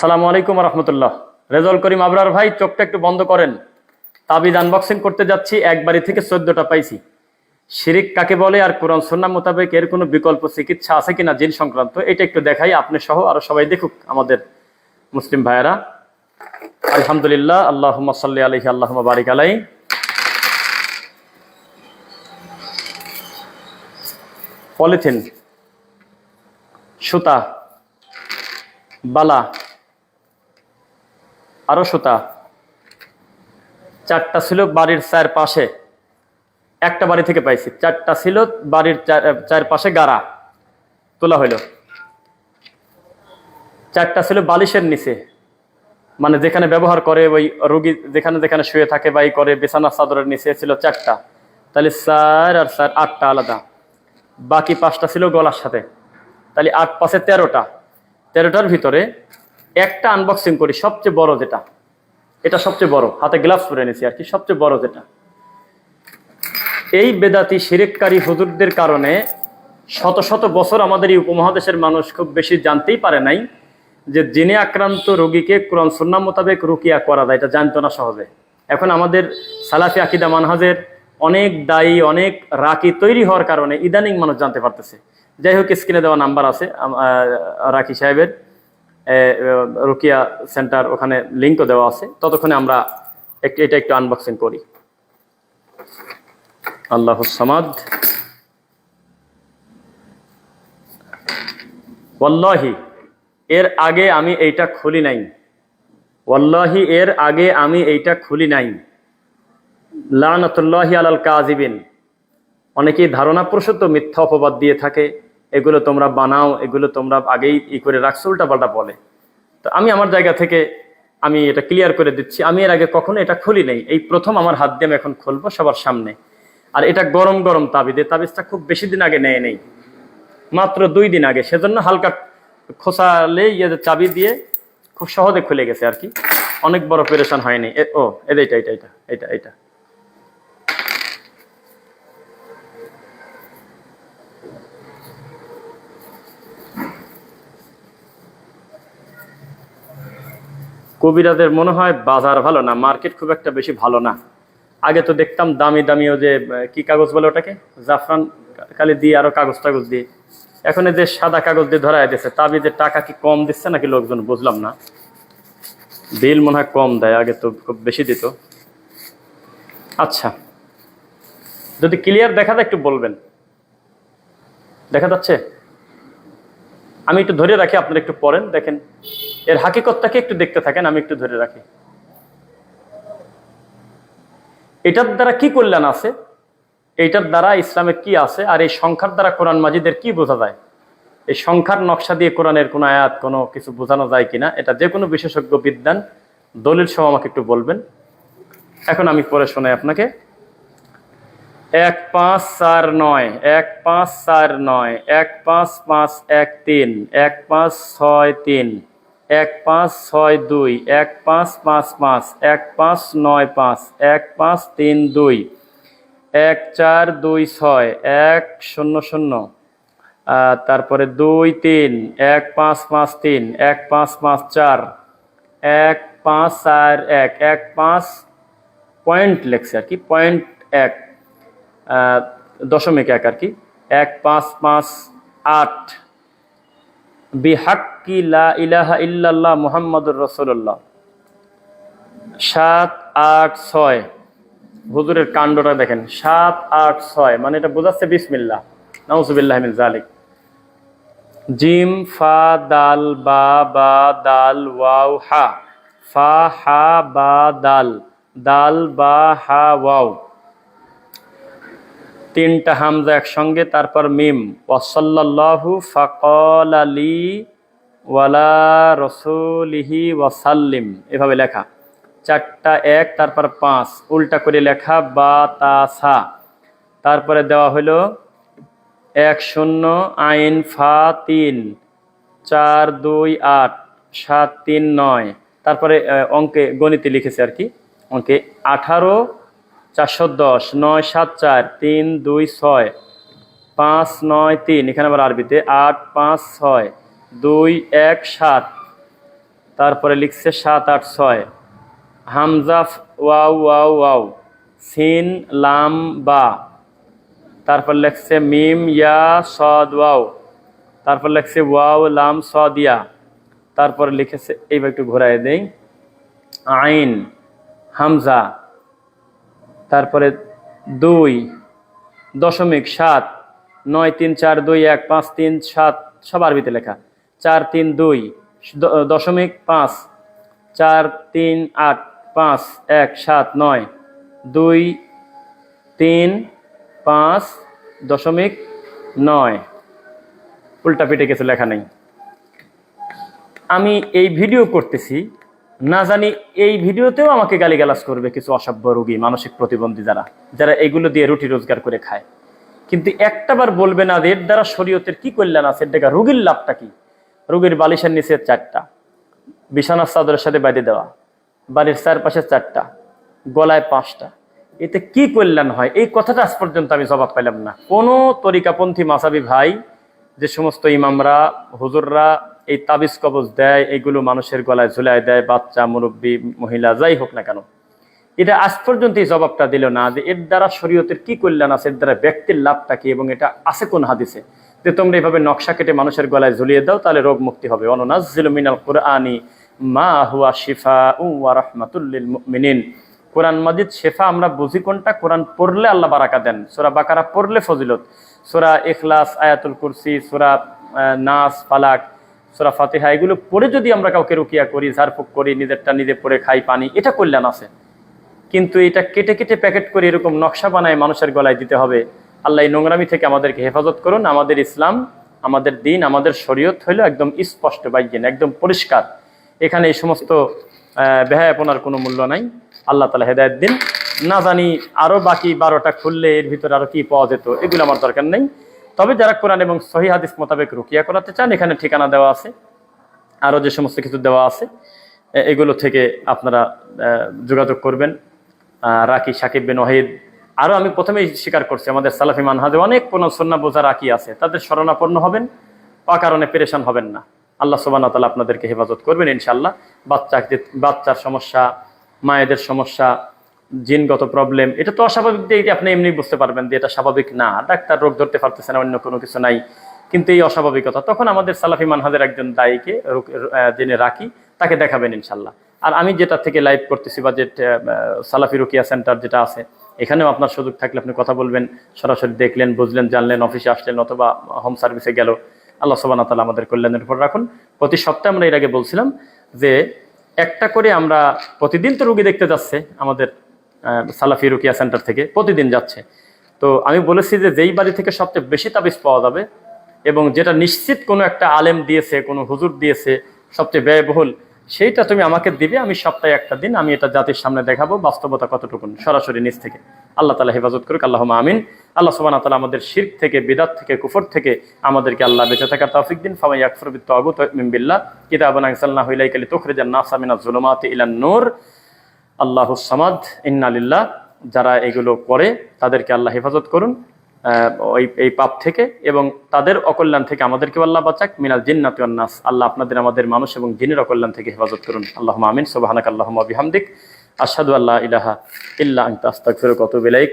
আসসালামু আলাইকুম রহমতুল্লাহ। রেজল করিম আবরার ভাই, চোখটা একটু বন্ধ করেন। তাবিজ আনবক্সিং করতে যাচ্ছি, এক বাড়ি থেকে চোদ্দটা পাইছি। শিরিক কাকে বলে আর কোরআন সন্না মোতাবেক এর কোনো বিকল্প চিকিৎসা আছে কিনা জিন সংক্রান্ত, এটা একটু দেখাই, আপনি সহ আরও সবাই দেখুক আমাদের মুসলিম ভাইয়েরা। আলহামদুলিল্লাহ আল্লাহ সাল্লি আলহি আল্লাহ বারিক আলাই পলিথিন, সুতা, বালা আরও সুতা। চারটা ছিল বাড়ির চার পাশে একটা বাড়ি থেকে পাইছি। চারটা ছিল বাড়ির চার পাশে গাড়া তোলা হইল। চারটা ছিল বালিশের নিচে। মানে যেখানে ব্যবহার করে ওই রুগী যেখানে যেখানে শুয়ে থাকে বা এই করে বিছানা চাদরের নিচে ছিল চারটা। তাহলে চার আর চার আটটা আলাদা। বাকি পাঁচটা ছিল গলার সাথে। তাহলে আট পাশে তেরোটা। তেরোটার ভিতরে একটা আনবক্সিং করি, সবচেয়ে বড় যেটা। এটা সবচেয়ে বড়। হাতে গ্লাভস পরে নিয়েছি আর কি, সবচেয়ে বড় যেটা। এই বেদাতি শিরেককারী হুজুরদের কারণে শত শত বছর আমাদের এই উপমহাদেশের মানুষ খুব বেশি জানতেই পারে নাই যে জিনে আক্রান্ত রোগীকে কোরআন সুন্না মোতাবেক রুকিয়া করা যায়, এটা জানতো না সহজে। এখন আমাদের সালাফি আকিদা মানহাজের অনেক দায়ী, অনেক রাকি তৈরি হওয়ার কারণে ইদানিং মানুষ জানতে পারতেছে। যাই হোক স্ক্রিনে দেওয়া নাম্বার আছে রাকি সাহেবের। রুকিয়া সেন্টার ওখানে লিঙ্কও দেওয়া আছে। ততক্ষণে আমরা একটু এটা একটু আনবক্সিং করি। আল্লাহ সামাদ। ওয়াল্লাহি, এর আগে আমি এইটা খুলি নাই। ওয়াল্লাহি, এর আগে আমি এইটা খুলি নাই। লানতুল্লাহি আলাল কাজিবিন অনেকেই ধারণা প্রসূত মিথ্যা অপবাদ দিয়ে থাকে। এগুলো তোমরা বানাও, এগুলো তোমরা আগেই ই করে রাখছো, উল্টাপাল্টা বলে। তো আমি আমার জায়গা থেকে আমি এটা ক্লিয়ার করে দিচ্ছি। আমি এর আগে কখনো এটা খুলি নাই। এই প্রথম আমার হাত দিয়ে আমি এখন খুলবো সবার সামনে। আর এটা গরম গরম তাবিদে তাবিজটা খুব বেশি দিন আগে নেয় নেই। মাত্র দুই দিন আগে। সেজন্য হালকা খোসালে ইয়ে চাবি দিয়ে খুব সহজে খুলে গেছে আর কি। অনেক বড় পেরেশান হয়নি। ও এটা এটা এটা এটা এটা কবিরাদের মনে হয় বাজার ভালো না, মার্কেট খুব একটা বেশি ভালো না। আগে তো দেখতাম দামি দামি ও যে কি কাগজ বলে ওটাকে? জাফরান কালি দিয়ে আরও কাগজ টাগজ দিয়ে। এখন যে সাদা কাগজ দিয়ে ধরা দিচ্ছে তাবিজের টাকা কি কম দিচ্ছে নাকি লোকজন? বুঝলাম না। বিল মনে হয় কম দেয়, আগে তো খুব বেশি দিত। আচ্ছা যদি ক্লিয়ার দেখা যায় একটু বলবেন। দেখা যাচ্ছে? আমি একটু ধরে রাখি, আপনারা একটু পড়েন, দেখেন। এর হাকিকতটাকে একটু দেখতে থাকেন, আমি একটু ধরে রাখি। এটার দ্বারা কি কল্যাণ আছে? এইটার দ্বারা ইসলামের কি আছে? আর এই সংখ্যার দ্বারা কোরআন মাজিদের কি বোঝা যায়? এই সংখ্যার নকশা দিয়ে কোরআনের কোনো আয়াত, কোনো কিছু বোঝানো যায় কিনা? এটা যে কোনো বিশেষজ্ঞ বিদ্যান দলিল সহ আমাকে একটু বলবেন। এখন আমি পরে শোনাই আপনাকে। এক পাঁচ চার নয়, এক পাঁচ চার নয়, এক পাঁচ পাঁচ এক তিন, এক পাঁচ ছয় তিন। এক পাঁচ ছয় দুই, এক পাঁচ পাঁচ পাঁচ, এক পাঁচ নয় পাঁচ, এক পাঁচ তিন দুই, এক চার দুই ছয়, এক শূন্য শূন্য তারপরে দুই তিন, এক পাঁচ পাঁচ তিন, এক পাঁচ পাঁচ চার, এক পাঁচ চার এক এক পাঁচ পয়েন্ট লেখছে আর কি, পয়েন্ট এক দশমিক এক আর কি, এক পাঁচ পাঁচ আট বিহাক্কি লা ইলাহা ইল্লাল্লাহ মুহাম্মাদুর রসুল্লাহ সাত আট ছয়। হুজুরের কাণ্ডটা দেখেন। সাত আট ছয় মানে এটা বোঝাচ্ছে বিসমিল্লাহ। নাউজুবিল্লাহ জালিক জিম, ফা, দাল, বা বা, দাল, ওয়াও, হা। ফা, হা, বা, দাল। দাল, বা, হা, ওয়াও। তিনটা হামজা একসঙ্গে, তারপর মিম। ওয়াসাল্লাহু ফাকল ওয়ালা রসুলিহি ওয়াসাল্লিম। এভাবে লেখা। চারটা এক, তারপর পাঁচ। উল্টা করে লেখা বা তা সা। তারপরে দেওয়া হলো এক শূন্য, আইন ফা তিন, চার দুই আট, সাত তিন নয়। তারপরে অঙ্কে গণিতে লিখেছে আর কি। অঙ্কে আঠারো, চারশো দশ, নয় সাত চার, তিন দুই ছয়, পাঁচ নয় তিন। এখানে আবার আরবিতে আট, পাঁচ ছয়। দুই এক সাত। তারপরে লিখছে সাত আট ছয়। হামজা ফ- ওয়াও ওয়াও ওয়াও। সিন, লাম, বা। তারপর লেখছে মিম, ইয়া, সদ, ওয়াও। তারপর লেখছে ওয়াও, লাম সদিয়া তারপরে লিখেছে, এইবার একটু ঘোরায় দেই। আইন, হামজা। তারপরে দুই, দশমিক সাত, নয় তিন চার দুই এক পাঁচ তিন সাত, সব আরবিতে লেখা। চার তিন দুই দশমিক পাঁচ, চার তিন আট, পাঁচ, এক, সাত, নয়, দুই, তিন, পাঁচ, দশমিক নয়। উল্টা পিঠে কিছু লেখা নেই। আমি এই ভিডিও করতেছি, না জানি এই ভিডিওতেও আমাকে গালিগালাজ করবে কিছু অসভ্য রোগী, মানসিক প্রতিবন্ধী যারা যারা এগুলো দিয়ে রুটি রোজগার করে খায়। কিন্তু একটাবার বলবে না এর দ্বারা শরীয়তের কি কল্যাণ আছে, এর দেখা রোগীর লাভটা কি? রোগীর বালিশের নিচে চারটা, বিছানার চাদরের সাথে বাঁধে দেওয়া, বাড়ির চারপাশে চারটা, গলায় পাঁচটা। এতে কি কল্যাণ হয়? এই কথাটা আজ পর্যন্ত আমি জবাব পেলাম না। কোনো তরিকাপন্থী মাসাবি ভাই, যে সমস্ত ইমামরা, হুজুররা এই তাবিজ কবজ দেয়, এগুলো মানুষের গলায় ঝুলায় দেয়, বাচ্চা, মুরব্বী, মহিলা, যাই হোক না কেন। এটা আজ পর্যন্ত এই জবাবটা দিল না যে এর দ্বারা শরীয়তের কি কল্যাণ আছে, এর দ্বারা ব্যক্তির লাভটা কি, এবং এটা আছে কোন হাদিসে? যে তোমরা এইভাবে নকশা কেটে মানুষের গলায় ঝুলিয়ে দাও, তাহলে রোগ মুক্তি হবে। অনুনাজিল মিনাল কুরআনি মা হুয়া শিফা ওয়া রাহমাতুল্লিল মুমিনিন। কোরআন মাজিদ শেফা, আমরা বুঝি কোনটা? কোরআন পড়লে আল্লাহ বারাকা দেন। সূরা বাকারা পড়লে ফজিলত। সোরা এখলাস আয়াতুল কুরসি, সোরা নাস, ফালাক, সোরা ফাতেহা, এগুলো পড়ে যদি আমরা কাউকে রুকিয়া করি, ঝাড়ফুঁক করি, নিজেরটা নিজে পড়ে খাই পানি, এটা কল্যাণ আছে। কিন্তু এটা কেটে কেটে প্যাকেট করে এরকম নকশা বানায় মানুষের গলায় দিতে হবে। আল্লাহ এই নোংরামি থেকে আমাদেরকে হেফাজত করুন। আমাদের ইসলাম, আমাদের দিন, আমাদের শরীয়ত হইল একদম স্পষ্ট, বাইজেন, একদম পরিষ্কার। এখানে এই সমস্ত বেহায়াপনার কোনো মূল্য নাই। আল্লাহ তালা হেদায়ত দিন। না জানি আরও বাকি বারোটা খুললে এর ভিতরে আরও কি পাওয়া যেত, এগুলো আমার দরকার নেই। তবে যারা কোরআন এবং সহি হাদিস মোতাবেক রুকিয়া করাতে চান, এখানে ঠিকানা দেওয়া আছে। আরও যে সমস্ত কিছু দেওয়া আছে এগুলো থেকে আপনারা যোগাযোগ করবেন। রাকি সাকিব বিন ওয়াহিদ আরও আমি প্রথমেই স্বীকার করছি, আমাদের সালাফি মানহাজে অনেক কোনো সন্না বোঝা রাখি আছে, তাদের শরণাপন্ন হবেন, অকারণে পেরেশান হবেন না। আল্লাহ সুবান তালা আপনাদেরকে হেফাজত করবেন ইনশাল্লাহ বাচ্চা বাচ্চার সমস্যা, মায়েদের সমস্যা, জিনগত প্রবলেম, এটা তো অস্বাভাবিক দিয়ে আপনি এমনি বুঝতে পারবেন যে এটা স্বাভাবিক না। ডাক্তার রোগ ধরতে পারতেছে না, অন্য কোনো কিছু নাই। কিন্তু এই অস্বাভাবিকতা, তখন আমাদের সালাফি মানহাজের একজন দায়ীকে জেনে রাখি, তাকে দেখাবেন ইনশাল্লাহ আর আমি যেটা থেকে লাইভ করতেছি বা যে সালাফি রুকিয়া সেন্টার যেটা আছে এখানেও আপনার সুযোগ থাকলে আপনি কথা বলবেন, সরাসরি দেখলেন, বুঝলেন, জানলেন, অফিসে আসলেন অথবা হোম সার্ভিসে গেল। আল্লাহ সোবানা তালা আমাদের কল্যাণের উপর রাখুন। প্রতি সপ্তাহে আমরা এর আগে বলছিলাম যে একটা করে আমরা প্রতিদিন তো রুগী দেখতে যাচ্ছে আমাদের সালাফি রুকিয়া সেন্টার থেকে, প্রতিদিন যাচ্ছে। তো আমি বলেছি যে যেই বাড়ি থেকে সবচেয়ে বেশি তাবিজ পাওয়া যাবে এবং যেটা নিশ্চিত কোনো একটা আলেম দিয়েছে, কোনো হুজুর দিয়েছে, সবচেয়ে ব্যয়বহুল সেইটা তুমি আমাকে দিবে, আমি সপ্তাহে একটা দিন আমি এটা জাতির সামনে দেখাবো বাস্তবতা কতটুকু সরাসরি নিজ থেকে। আল্লাহ তালা হেফাজত করুক আল্লাহ আমিন। আল্লাহ সুবান তালা আমাদের শির্ক থেকে, বিদাত থেকে, কুফর থেকে আমাদেরকে আল্লাহ বেঁচে থাকার তৌফিক দিন। ফামাই আকফরবিত আবু মিমবিল্লাহ কিতাবান আনসাল্লাহু ইলাইকা লিতুখরিজান নাসা মিনাজ জুলুমাতি ইলান নূর। আল্লাহু সামাদ ইন্নালিল্লাহ যারা এগুলো করে তাদেরকে আল্লাহ হেফাজত করুন। ওই এই পাপ থেকে এবং তাদের অকল্যাণ থেকে আমাদেরকে আল্লাহ বাঁচাক। মিনাল জিন্নাত ওয়ান আল্লাহ আপনাদের, আমাদের মানুষ এবং জিনের অকল্যাণ থেকে হেফাজত করুন। আল্লাহ আমিন। সুবহানাক আল্লাহ বিহামদিক। আসাদু আল্লাহ ইলাহা ইল্লা আস্তাক আস্তাগফিরুকা অত আতুবু ইলাইক।